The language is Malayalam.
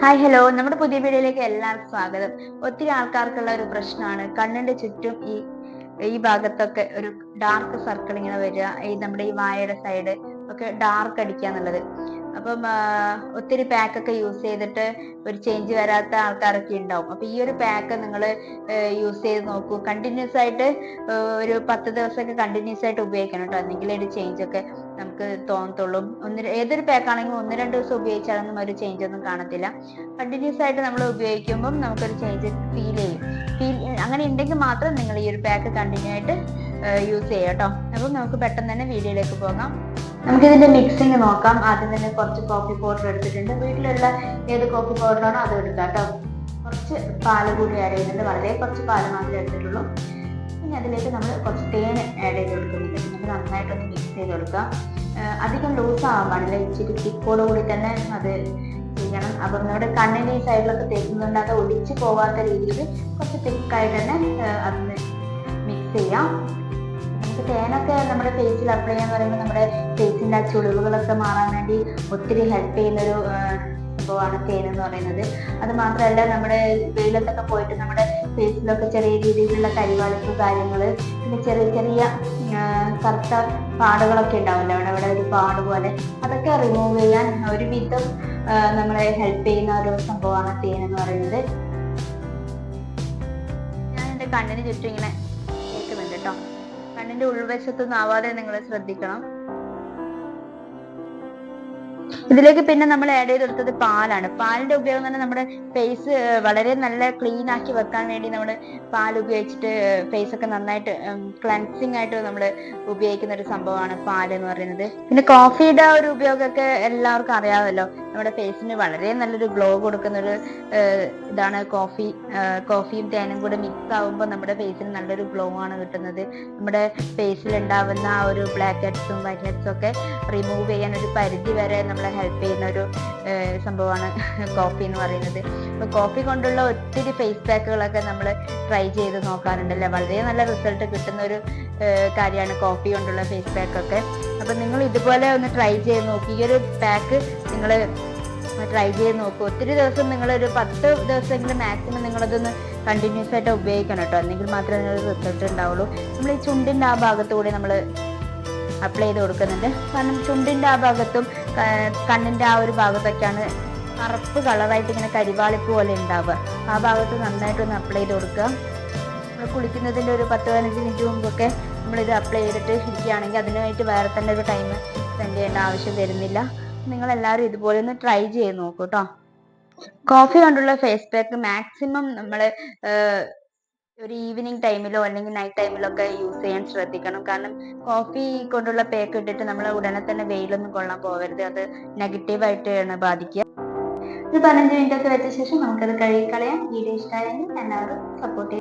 ഹായ് ഹലോ നമ്മുടെ പുതിയ വീഡിയോയിലേക്ക് എല്ലാവർക്കും സ്വാഗതം. ഒത്തിരി ആൾക്കാർക്കുള്ള ഒരു പ്രശ്നമാണ്. കണ്ണിന്റെ ചുറ്റും ഈ ഈ ഭാഗത്തൊക്കെ ഒരു ഡാർക്ക് സർക്കിൾ ഇങ്ങനെ വരിക. ഈ നമ്മുടെ ഈ വായയുടെ സൈഡ് ഒക്കെ ഡാർക്ക് അടിക്കുക എന്നുള്ളത്. അപ്പം ഒത്തിരി പാക്കൊക്കെ യൂസ് ചെയ്തിട്ട് ഒരു ചേഞ്ച് വരാത്ത ആൾക്കാരൊക്കെ ഉണ്ടാവും. അപ്പൊ ഈ ഒരു പാക്ക് നിങ്ങൾ യൂസ് ചെയ്ത് നോക്കൂ. കണ്ടിന്യൂസ് ആയിട്ട് ഒരു പത്ത് ദിവസമൊക്കെ കണ്ടിന്യൂസ് ആയിട്ട് ഉപയോഗിക്കണം കേട്ടോ. എന്തെങ്കിലും ഒരു ചേഞ്ച് ഒക്കെ നമുക്ക് തോന്നത്തുള്ളൂ. ഒന്ന് ഏതൊരു പാക്ക് ആണെങ്കിലും ഒന്ന് രണ്ട് ദിവസം ഉപയോഗിച്ചാലൊന്നും ഒരു ചേഞ്ച് ഒന്നും കാണത്തില്ല. കണ്ടിന്യൂസ് ആയിട്ട് നമ്മൾ ഉപയോഗിക്കുമ്പം നമുക്കൊരു ചേഞ്ച് ഫീൽ ചെയ്യും. ഫീൽ അങ്ങനെ ഉണ്ടെങ്കിൽ മാത്രം നിങ്ങൾ ഈ ഒരു പാക്ക് കണ്ടിന്യൂ ആയിട്ട് യൂസ് ചെയ്യാം കേട്ടോ. അപ്പം നമുക്ക് പെട്ടെന്ന് തന്നെ വീഡിയോയിലേക്ക് പോകാം. നമുക്കിതിന്റെ മിക്സിങ് നോക്കാം. ആദ്യം തന്നെ കുറച്ച് കോഫി പൗഡർ എടുത്തിട്ടുണ്ട്. വീട്ടിലുള്ള ഏത് കോഫി പൗഡറാണോ അത് എടുക്കാം കേട്ടോ. കുറച്ച് പാൽ കൂടി ആഡ് ചെയ്യുന്നുണ്ട്. വളരെ കുറച്ച് പാൽ മാത്രമേ എടുത്തിട്ടുള്ളൂ. പിന്നെ അതിലേക്ക് നമ്മൾ കുറച്ച് തേൻ ആഡ് ചെയ്ത് കൊടുക്കുന്നുണ്ട്. നമുക്ക് നന്നായിട്ടൊന്ന് മിക്സ് ചെയ്ത് കൊടുക്കാം. അധികം ലൂസ് ആവാൻ പാടില്ല ഇച്ചിരി തിക്കോട് കൂടി തന്നെ അത് ചെയ്യണം. അപ്പം നമ്മുടെ കണ്ണിന്റെ ഈ സൈഡിലൊക്കെ തേക്കുന്നുണ്ട്. അത് ഒലിച്ച് പോകാത്ത രീതിയിൽ കുറച്ച് തിക്കായിട്ട് തന്നെ അതിന് മിക്സ് ചെയ്യാം. തേനൊക്കെ നമ്മുടെ ഫേസിൽ അപ്ലൈ ചെയ്യാന്ന് പറയുമ്പോൾ നമ്മുടെ ഫേസിന്റെ ആ ചുളിവുകളൊക്കെ മാറാൻ വേണ്ടി ഒത്തിരി ഹെൽപ്പ് ചെയ്യുന്നൊരു സംഭവമാണ് തേൻ എന്ന് പറയുന്നത്. അത് മാത്രമല്ല നമ്മുടെ വെയിലത്തൊക്കെ പോയിട്ട് നമ്മുടെ ഫേസിലൊക്കെ ചെറിയ രീതിയിലുള്ള കരിവാളിപ്പ് കാര്യങ്ങൾ പിന്നെ ചെറിയ ചെറിയ കറുത്ത പാടുകളൊക്കെ ഉണ്ടാവില്ല അവിടെ അവിടെ ഒരു പാട് പോലെ. അതൊക്കെ റിമൂവ് ചെയ്യാൻ ഒരുവിധം നമ്മളെ ഹെൽപ്പ് ചെയ്യുന്ന ഒരു സംഭവമാണ് തേൻ എന്ന് പറയുന്നത്. ഞാൻ എന്റെ കണ്ണിന് ചുറ്റും ഇങ്ങനെ കേൾക്കുന്നുണ്ട് കേട്ടോ. കണ്ണിന്റെ ഉൾവശത്തൊന്നും ആവാതെ നിങ്ങൾ ശ്രദ്ധിക്കണം. ഇതിലേക്ക് പിന്നെ നമ്മൾ ആഡ് ചെയ്ത് കൊടുത്തത് പാലാണ്. പാലിന്റെ ഉപയോഗം തന്നെ നമ്മുടെ ഫേസ് വളരെ നല്ല ക്ലീൻ ആക്കി വെക്കാൻ വേണ്ടി നമ്മൾ പാൽ ഉപയോഗിച്ചിട്ട് ഫേസ് ഒക്കെ നന്നായിട്ട് ക്ലൻസിങ് ആയിട്ട് നമ്മൾ ഉപയോഗിക്കുന്ന ഒരു സംഭവമാണ് പാൽ എന്ന് പറയുന്നത്. പിന്നെ കോഫിയുടെ ഒരു ഉപയോഗമൊക്കെ എല്ലാവർക്കും അറിയാമല്ലോ. നമ്മുടെ ഫേസിന് വളരെ നല്ലൊരു ഗ്ലോ കൊടുക്കുന്ന ഒരു ഇതാണ് കോഫി. കോഫിയും തേനും കൂടെ മിക്സ് ആവുമ്പോൾ നമ്മുടെ ഫേസിന് നല്ലൊരു ഗ്ലോ ആണ് കിട്ടുന്നത്. നമ്മുടെ ഫേസിൽ ഉണ്ടാവുന്ന ആ ഒരു ബ്ലാക്ക് ഹെഡ്സും വൈറ്റ് ഹെഡ്സും ഒക്കെ റിമൂവ് ചെയ്യാൻ ഒരു പരിധി വരെ നമ്മളെ ഹെൽപ്പ് ചെയ്യുന്ന ഒരു സംഭവമാണ് കോഫി എന്ന് പറയുന്നത്. അപ്പോൾ കോഫി കൊണ്ടുള്ള ഒത്തിരി ഫേസ് പാക്കുകളൊക്കെ നമ്മൾ ട്രൈ ചെയ്ത് നോക്കാറുണ്ടല്ലേ? വളരെ നല്ല റിസൾട്ട് കിട്ടുന്ന ഒരു കാര്യമാണ് കോഫി കൊണ്ടുള്ള ഫേസ് പാക്കൊക്കെ അപ്പം നിങ്ങൾ ഇതുപോലെ ഒന്ന് ട്രൈ ചെയ്ത് നോക്കി. ഈ ഒരു പാക്ക് നിങ്ങൾ ട്രൈ ചെയ്ത് നോക്കൂ. ഒത്തിരി ദിവസം നിങ്ങളൊരു പത്ത് ദിവസമെങ്കിലും മാക്സിമം നിങ്ങളതൊന്ന് കണ്ടിന്യൂസ് ആയിട്ട് ഉപയോഗിക്കണം കേട്ടോ. എന്നെങ്കിൽ മാത്രമേ നിങ്ങൾ റിസൾട്ട് ഉണ്ടാവുള്ളൂ. നമ്മൾ ഈ ചുണ്ടിന്റെ ആ ഭാഗത്തുകൂടി നമ്മൾ അപ്ലൈ ചെയ്ത് കൊടുക്കുന്നുണ്ട്. കാരണം ചുണ്ടിന്റെ ആ ഭാഗത്തും കണ്ണിന്റെ ആ ഒരു ഭാഗത്തൊക്കെയാണ് കറുപ്പ് കളറായിട്ട് ഇങ്ങനെ കരിവാളിപ്പ് പോലെ ഉണ്ടാവുക. ആ ഭാഗത്ത് നന്നായിട്ടൊന്ന് അപ്ലൈ ചെയ്ത് കൊടുക്കുക. നമ്മൾ കുളിക്കുന്നതിന്റെ ഒരു പത്ത് പതിനഞ്ച് മിനിറ്റ് മുമ്പൊക്കെ നമ്മളിത് അപ്ലൈ ചെയ്തിട്ട് ഇരിക്കുകയാണെങ്കിൽ അതിനായിട്ട് വേറെ തന്നെ ഒരു ടൈം സ്പെൻഡ് ചെയ്യേണ്ട ആവശ്യം വരുന്നില്ല. നിങ്ങൾ എല്ലാവരും ഇതുപോലെ ഒന്ന് ട്രൈ ചെയ്ത് നോക്കൂ കേട്ടോ കോഫി കൊണ്ടുള്ള ഫേസ് പാക്ക് മാക്സിമം നമ്മൾ ഒരു ഈവനിങ് ടൈമിലോ അല്ലെങ്കിൽ നൈറ്റ് ടൈമിലോ ഒക്കെ യൂസ് ചെയ്യാൻ ശ്രദ്ധിക്കണം. കാരണം കോഫി കൊണ്ടുള്ള പേക്ക് ഇട്ടിട്ട് നമ്മൾ ഉടനെ തന്നെ വെയിലൊന്നും കൊള്ളാൻ പോകരുത് അത് നെഗറ്റീവായിട്ടാണ് ബാധിക്കുക. ഒരു പതിനഞ്ച് മിനിറ്റ് ഒക്കെ വെച്ച ശേഷം നമുക്കത് കഴുകി കളയാം വീഡിയോ ഇഷ്ടമായെങ്കിൽ എല്ലാവരും സപ്പോർട്ട്